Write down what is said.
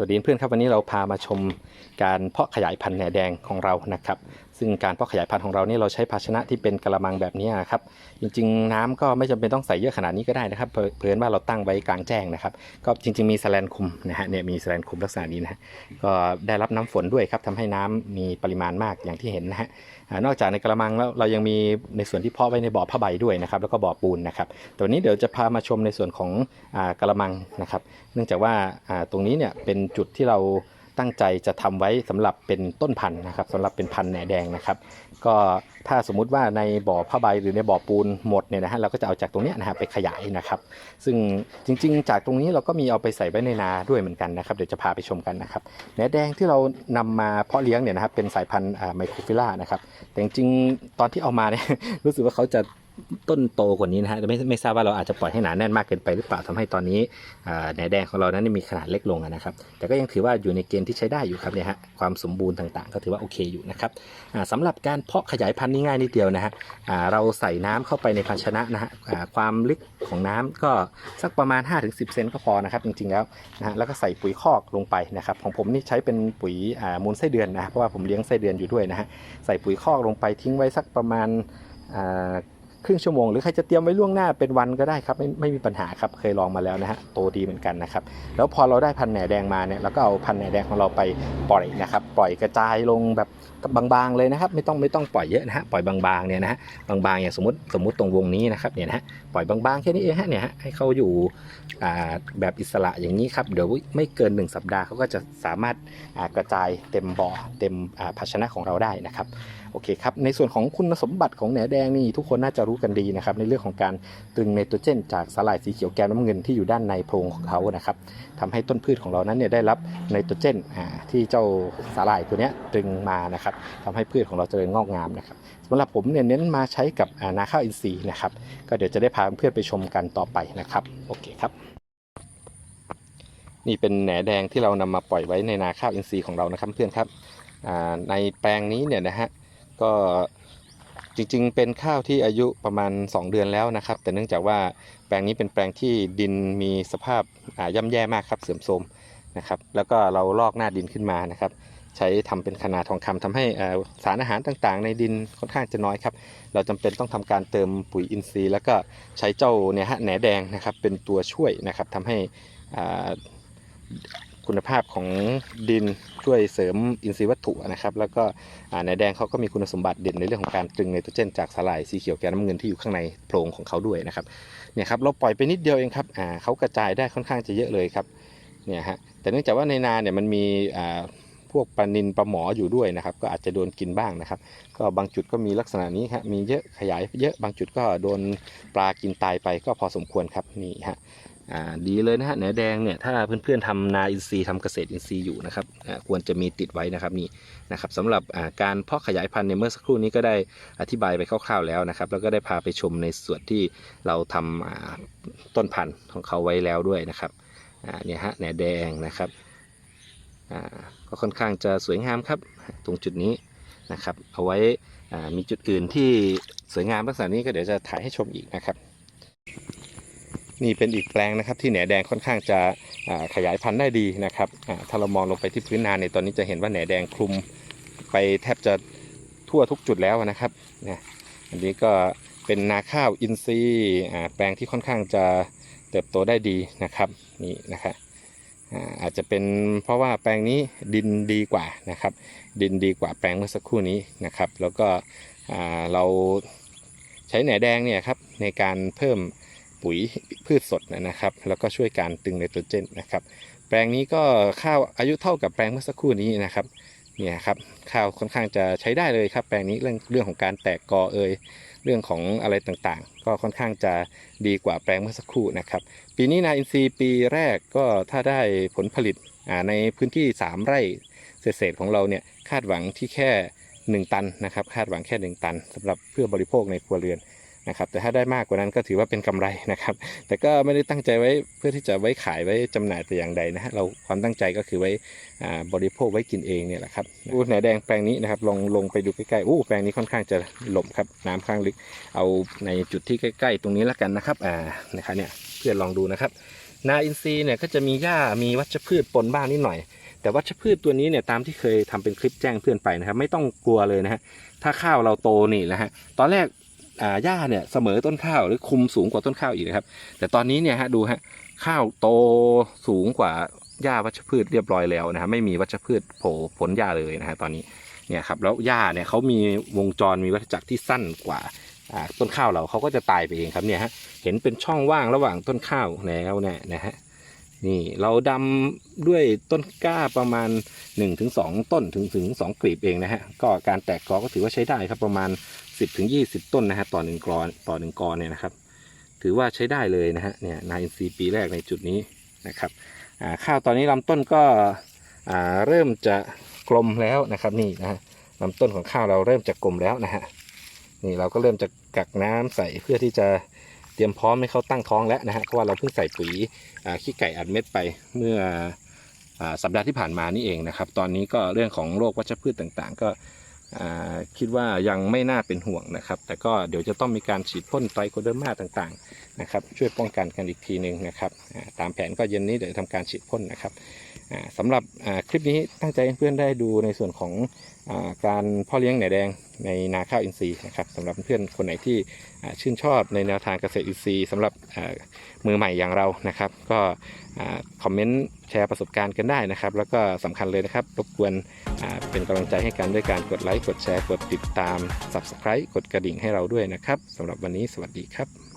สวัสดีเพื่อนครับวันนี้เราพามาชมการเพาะขยายพันธุ์แหนแดงของเรานะครับซึ่งการเพาะขยายพันธุ์ของเรานี่เราใช้ภาชนะที่เป็นกระมังแบบนี้ครับ จริงๆ น้ำก็ไม่จำเป็นต้องใส่เยอะขนาดนี้ก็ได้นะครับเผเพื่อนว่าเราตั้งไว้กลางแจ้งนะครับ ก็จริง ๆมีแสแลนคุมนะฮะเนี่ยมีแสแลนคุมลักษณะนี้นะก็ได้รับน้ำฝนด้วยครับทำให้น้ำมีปริมาณมากอย่างที่เห็นนะฮะนอกจากในกระมังแล้วเรายังมีในส่วนที่เพาะไว้ในบ่อผ้าใบด้วยนะครับแล้วก็บ่อปูนนะครับแต่วันนี้เดี๋ยวจะพามาชมในส่วนของอกระมังนะครับ เนื่องจากว่าตรงนี้เนี่ยเป็นจุดที่เรา ตั้งใจจะทำไว้สำหรับเป็นต้นพันธุ์นะครับสำหรับเป็นพันธุ์แหนแดงนะครับ ก็ถ้าสมมุติว่าในบ่อผ้าใบหรือในบ่อปูนหมดเนี่ยนะฮะเราก็จะเอาจากตรงนี้นะฮะไปขยายนะครับ ซึ่งจริง ๆ จากตรงนี้เราก็มีเอาไปใส่ไว้ในนาด้วยเหมือนกันนะครับเดี๋ยวจะพาไปชมกันนะครับแหนแดงที่เรานำมาเพาะเลี้ยงเนี่ยนะครับเป็นสายพันธุ์ไมโครฟิล่านะครับแต่จริงๆตอนที่เอามาเนี่ยรู้สึกว่าเขาจะ ต้นโตกว่านี้นะฮะไม่ไม่ทราบว่าเราอาจจะปล่อยให้หนาแน่นมากเกินไปหรือเปล่าทำให้ตอนนี้แหนแดงของเรานั้นมีขนาดเล็กลงนะครับ แต่ก็ยังถือว่าอยู่ในเกณฑ์ที่ใช้ได้อยู่ครับเนี่ยฮะความสมบูรณ์ต่างๆ ก็ถือว่าโอเคอยู่นะครับอ่าสำหรับการเพาะขยายพันธุ์นี่ง่ายนิดเดียวนะฮะเราใส่น้ำเข้าไปในภาชนะนะฮะความลึกของน้ำก็สักประมาณ 5-10 เซนก็พอนะครับจริงๆแล้วนะฮะแล้วก็ใส่ปุ๋ยคอกลงไปนะครับของผมนี่ใช้เป็นปุ๋ยมูลไส้เดือนนะเพราะว่าผมเลี้ยงไส้เดือนอยู่ด้วยนะฮะใส่ปุ๋ยคอกลงไปทิ้งไว้สักประมาณ ครึ่งชั่วโมง หรือใครจะเตรียมไว้ล่วงหน้าเป็นวันก็ได้ครับไม่ไม่มีปัญหาครับเคยลองมาแล้วนะฮะโตดีเหมือนกันนะครับแล้วพอเราได้พันแหนแดงมาเนี่ยเราก็เอาพันแหนแดงของเราไปปล่อยนะครับปล่อยกระจายลงแบบบางๆเลยนะครับ ไม่ต้องไม่ต้องปล่อยเยอะนะฮะปล่อยบางๆเนี่ยนะฮะบางๆอย่างสมมติสมมติตรงวงนี้นะครับเนี่ยนะฮะปล่อยบางๆแค่นี้เองฮะเนี่ยฮะให้เขาอยู่แบบอิสระอย่างนี้ครับเดี๋ยวไม่เกิน 1 สัปดาห์เขาก็จะสามารถอ่กระจายเต็มบ่อเต็มภาชนะของเราได้นะครับโอเคครับ ในส่วนของคุณสมบัติของแหนแดงนี่ทุกคนน่าจะรู้กันดีนะครับในเรื่องของการตรึงไนโตรเจน จากสาหร่ายสีเขียวแก้มน้ำเงินที่อยู่ด้านในโพรงของเขานะครับทำให้ต้นพืชของเรานั้นเนี่ยได้รับไนโตรเจนที่เจ้าสาหร่ายตัวนี้ตรึงมานะครับทำให้พืชของเราเจริญงอกงามนะครับสำหรับผมเนี่ยเน้นมาใช้กับานาข้าวอินทรีย์นะครับก็เดี๋ยวจะได้พาเพื่อนไปชมกันต่อไปนะครับโอเคครับนี่เป็นแหนแดงที่เรานำมาปล่อยไว้ในนาข้าวอินทรีย์ของเรานะครับเพื่อนครับในแปลงนี้เนี่ยนะฮะ ก็จริงๆ เป็นข้าวที่อายุประมาณ 2 เดือนแล้วนะครับ แต่เนื่องจากว่าแปลงนี้เป็นแปลงที่ดินมีสภาพอ่าย่ำแย่มากครับเสื่อมโทรมนะครับ แล้วก็เราลอกหน้าดินขึ้นมานะครับ ใช้ทำเป็นขนาดทองคำทำให้สารอาหารต่างๆ ในดินค่อนข้างจะน้อยครับ เราจำเป็นต้องทำการเติมปุ๋ยอินทรีย์ แล้วก็ใช้เจ้าเนี่ยฮะแหนแดงนะครับเป็นตัวช่วยนะครับทำให้อ่า คุณภาพของดินช่วยเสริมอินทรีย์วัตถุนะครับ แล้วก็ในแดงเขาก็มีคุณสมบัติเด่นในเรื่องของการตรึงไนโตรเจนจากสลายสีเขียวแกนน้ำเงินที่อยู่ข้างในโพรงของเขาด้วยนะครับเนี่ยครับเราปล่อยไปนิดเดียวเองครับเขากระจายได้ค่อนข้างจะเยอะเลยครับเนี่ยฮะแต่เนื่องจากว่าในนาเนี่ยมันมีพวกปลานินปลาหมออยู่ด้วยนะครับ ก็อาจจะโดนกินบ้างนะครับ ก็บางจุดก็มีลักษณะนี้ครับมีเยอะขยายเยอะบางจุดก็โดนปลากินตายไปก็พอสมควรครับนี่ฮะ อ่าดีเลยนะฮะแหนแดงเนี่ยถ้าเพื่อนๆทำนาอินทรีย์ทำเกษตรอินทรีย์อยู่นะครับอ่าควรจะมีติดไว้นะครับนี่นะครับสำหรับอ่าการเพาะขยายพันธุ์ในเมื่อสักครู่นี้ก็ได้อธิบายไปคร่าวๆแล้วนะครับ แล้วก็ได้พาไปชมในส่วนที่เราทำอ่าต้นพันธุ์ของเขาไว้แล้วด้วยนะครับอ่าเนี่ยฮะแหนแดงนะครับอ่าก็ค่อนข้างจะสวยงามครับตรงจุดนี้นะครับเอาไว้มีจุดอื่นที่สวยงามลักษณะนี้ก็เดี๋ยวจะถ่ายให้ชมอีกนะครับ นี่เป็นอีกแปลงนะครับที่แหนแดงค่อนข้างจะขยายพันธุ์ได้ดีนะครับถ้าเรามองลงไปที่พื้นนาในตอนนี้จะเห็นว่าแหนแดงคลุมไปแทบจะทั่วทุกจุดแล้วนะครับนี่ยอันนี้ก็เป็นนาข้าวอินทรีย์แปลงที่ค่อนข้างจะเติบโตได้ดีนะครับนี่นะครับอาจจะเป็นเพราะว่าแปลงนี้ดินดีกว่านะครับ ดินดีกว่าแปลงเมื่อสักครู่นี้นะครับ แล้วก็เราใช้แหนแดงเนี่ยครับในการเพิ่ม ปุ๋ยพืชสดนะครับ แล้วก็ช่วยการตึงไนโตรเจนนะครับ แปลงนี้ก็ข้าวอายุเท่ากับแปลงเมื่อสักครู่นี้นะครับเนี่ยครับข้าวค่อนข้างจะใช้ได้เลยครับ แปลงนี้เรื่องเรื่องของการแตกกอเอยเรื่องของอะไรต่างๆ ก็ค่อนข้างจะดีกว่าแปลงเมื่อสักครู่นะครับ ปีนี้นาอินทรีย์ปีแรกก็ถ้าได้ผลผลิตในพื้นที่ 3 ไร่เศษของเราเนี่ยคาดหวังที่แค่ 1 ตันนะครับ คาดหวังแค่ 1 ตันสำหรับเพื่อบริโภคในครัวเรือน นะครับแต่ถ้าได้มากกว่านั้นก็ถือว่าเป็นกำไรนะครับ แต่ก็ไม่ได้ตั้งใจไว้เพื่อที่จะไว้ขายไว้จำหน่ายแต่อย่างใดนะฮะเราความตั้งใจก็คือไว้อ่าบริโภคไว้กินเองเนี่ยแหละครับอู้แหนแดงแปลงนี้นะครับลองลงไปดูใกล้ๆอู้แปลงนี้ค่อนข้างจะหล่มครับน้ำข้างลึก เอาในจุดที่ใกล้ ๆ ตรงนี้แล้วกันนะครับอ่านะครับเนี่ยเพื่อนลองดูนะครับนาอินทรีย์เนี่ยก็จะมีหญ้ามีวัชพืชปนบ้างนิดหน่อย แต่วัชพืชตัวนี้เนี่ยตามที่เคยทำเป็นคลิปแจ้งเพื่อนไปนะครับ ไม่ต้องกลัวเลยนะฮะถ้าข้าวเราโตนี่นะฮะตอนแรกอ่า หญ้าเนี่ยเสมอต้นข้าวหรือคุมสูงกว่าต้นข้าวอีกนะครับ แต่ตอนนี้เนี่ยฮะดูฮะข้าวโตสูงกว่าหญ้าวัชพืชเรียบร้อยแล้วนะฮะไม่มีวัชพืชโผล่พ้นหญ้าเลยนะฮะตอนนี้เนี่ยครับแล้วหญ้าเนี่ยเขามีวงจรมีวัฏจักรที่สั้นกว่าอ่าต้นข้าวเราเขาก็จะตายไปเองครับเนี่ยฮะเห็นเป็นช่องว่างระหว่างต้นข้าวแล้วเนี่ยนะฮะนี่เราดำด้วยต้นกล้าประมาณ 1-2 ต้นถึงถึง2กลีบเองนะฮะก็การแตกกอก็ถือว่าใช้ได้ครับประมาณ 10-20 ต้นนะฮะต่อหนึ่งกรอนต่อหนึ่งกอเนี่ยนะครับ ถือว่าใช้ได้เลยนะฮะเนี่ยนายอินทรีย์ปีแรกในจุดนี้นะครับข้าวตอนนี้ลำต้นก็อ่าเริ่มจะกลมแล้วนะครับนี่นะฮะลำต้นของข้าวเราเริ่มจะกลมแล้วนะฮะนี่เราก็เริ่มจะกักน้ำใส่เพื่อที่จะเตรียมพร้อมให้เขาตั้งท้องแล้วนะฮะเพราะว่าเราเพิ่งใส่ปุ๋ยขี้ไก่อัดเม็ดไปเมื่ออสัปดาห์ที่ผ่านมานี่เองนะครับ ตอนนี้ก็เรื่องของโรควัชพืชต่างๆ ก็ คิดว่ายังไม่น่าเป็นห่วงนะครับ แต่ก็เดี๋ยวจะต้องมีการฉีดพ่นไตรโคเดอร์มาต่างๆ นะครับช่วยป้องกันกันอีกทีหนึ่งนะครับตามแผนก็เย็นนี้เดี๋ยวทำการฉีดพ่นนะครับสำหรับคลิปนี้ตั้งใจให้เพื่อนได้ดูในส่วนของอการพ่อเลี้ยงไหนแดงในนาข้าวอินทรีย์นะครับสำหรับเพื่อนคนไหนที่ชื่นชอบในแนวทางเกษตรอินทรีย์สำหรับมือใหม่อย่างเรานะครับ ก็คอมเมนต์แชร์ประสบการณ์กันได้นะครับ แล้วก็สำคัญเลยนะครับรบกวนเป็นกำลังใจให้กันด้วยการกดไลค์กดแชร์กดติดตาม Subscribe กดกระดิ่งให้เราด้วยนะครับสำหรับวันนี้สวัสดีครับ